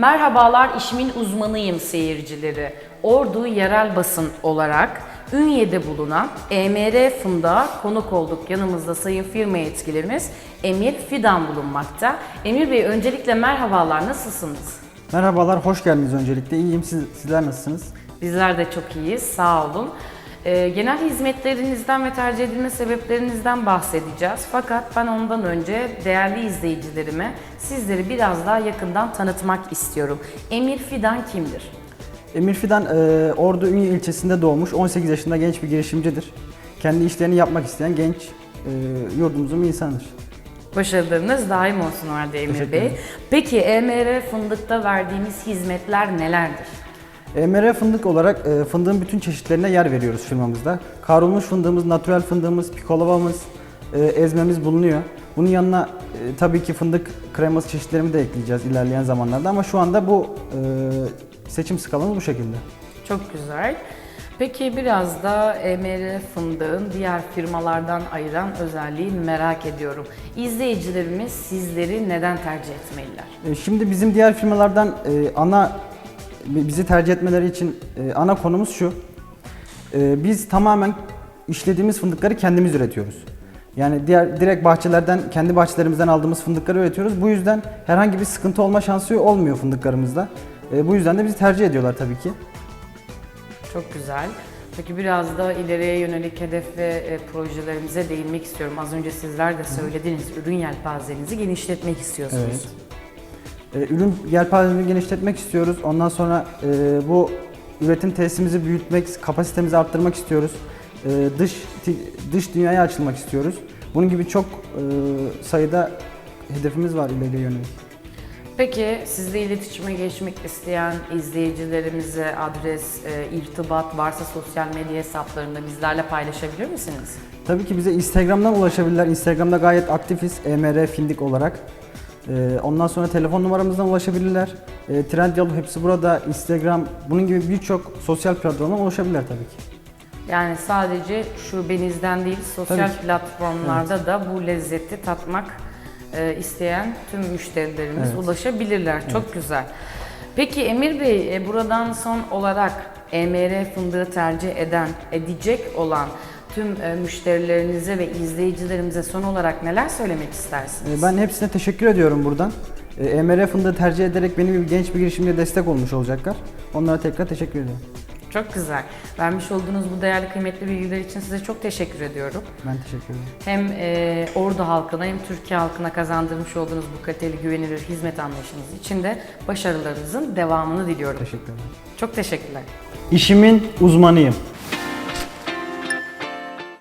Merhabalar işimin uzmanıyım seyircileri. Ordu yerel basın olarak Ünye'de bulunan EMR Fındık'a konuk olduk. Yanımızda sayın firma yetkilerimiz Emir Fidan bulunmakta. Emir Bey öncelikle merhabalar nasılsınız? Merhabalar, hoş geldiniz öncelikle. İyiyim, siz, sizler nasılsınız? Bizler de çok iyiyiz sağ olun. Ee, genel hizmetlerinizden ve tercih edilme sebeplerinizden bahsedeceğiz. Fakat ben ondan önce değerli izleyicilerime sizleri biraz daha yakından tanıtmak istiyorum. Emir Fidan kimdir? Emir Fidan, e, Ordu Ünye ilçesinde doğmuş, 18 yaşında genç bir girişimcidir. Kendi işlerini yapmak isteyen genç e, yurdumuzun bir insanıdır. Başarılarınız daim olsun halde Emir Bey. Peki EMR Fındık'ta verdiğimiz hizmetler nelerdir? EMR fındık olarak e, fındığın bütün çeşitlerine yer veriyoruz firmamızda. Kavrulmuş fındığımız, natürel fındığımız, pikolavamız, e, ezmemiz bulunuyor. Bunun yanına e, tabii ki fındık kreması çeşitlerimi de ekleyeceğiz ilerleyen zamanlarda ama şu anda bu e, seçim skalamız bu şekilde. Çok güzel. Peki biraz da EMR Fındık'ın diğer firmalardan ayıran özelliğini merak ediyorum. İzleyicilerimiz sizleri neden tercih etmeliler? E, Şimdi bizim diğer firmalardan e, ana bizi tercih etmeleri için e, ana konumuz şu. E, Biz tamamen işlediğimiz fındıkları kendimiz üretiyoruz. Yani diğer direkt bahçelerden kendi bahçelerimizden aldığımız fındıkları üretiyoruz. Bu yüzden herhangi bir sıkıntı olma şansı olmuyor fındıklarımızda. E, Bu yüzden de bizi tercih ediyorlar tabii ki. Çok güzel. Peki biraz da ileriye yönelik hedef ve e, projelerimize değinmek istiyorum. Az önce sizler de söylediniz, ürün yelpazenizi genişletmek istiyorsunuz. Evet. E, Ürün yelpazesini genişletmek istiyoruz. Ondan sonra e, bu üretim tesisimizi büyütmek, kapasitemizi arttırmak istiyoruz. E, dış dış dünyaya açılmak istiyoruz. Bunun gibi çok e, sayıda hedefimiz var ileriye yönelik. Peki sizle iletişime geçmek isteyen izleyicilerimize adres, e, irtibat varsa sosyal medya hesaplarında bizlerle paylaşabilir misiniz? Tabii ki bize Instagram'dan ulaşabilirler. Instagram'da gayet aktifiz. EMR Findik olarak. E, ondan sonra telefon numaramızdan ulaşabilirler. E, Trendyol hepsi burada. Instagram bunun gibi birçok sosyal platformdan ulaşabilirler tabii ki. Yani sadece şubenizden değil, sosyal Tabii ki. platformlarda da bu lezzeti tatmak e, isteyen tüm müşterilerimiz Evet. ulaşabilirler. Çok güzel. Peki Emir Bey, e, buradan son olarak EMR fındığı tercih eden, edecek olan tüm e, müşterilerinize ve izleyicilerimize son olarak neler söylemek istersiniz? Ee, Ben hepsine teşekkür ediyorum buradan. EMR fındığı tercih ederek benim gibi genç bir girişimciye destek olmuş olacaklar. Onlara tekrar teşekkür ediyorum. Çok güzel. Vermiş olduğunuz bu değerli kıymetli bilgiler için size çok teşekkür ediyorum. Ben teşekkür ederim. Hem e, Ordu halkına hem Türkiye halkına kazandırmış olduğunuz bu kaliteli güvenilir hizmet anlayışınız için de başarılarınızın devamını diliyorum. Teşekkür ederim. Çok teşekkürler. İşimin uzmanıyım.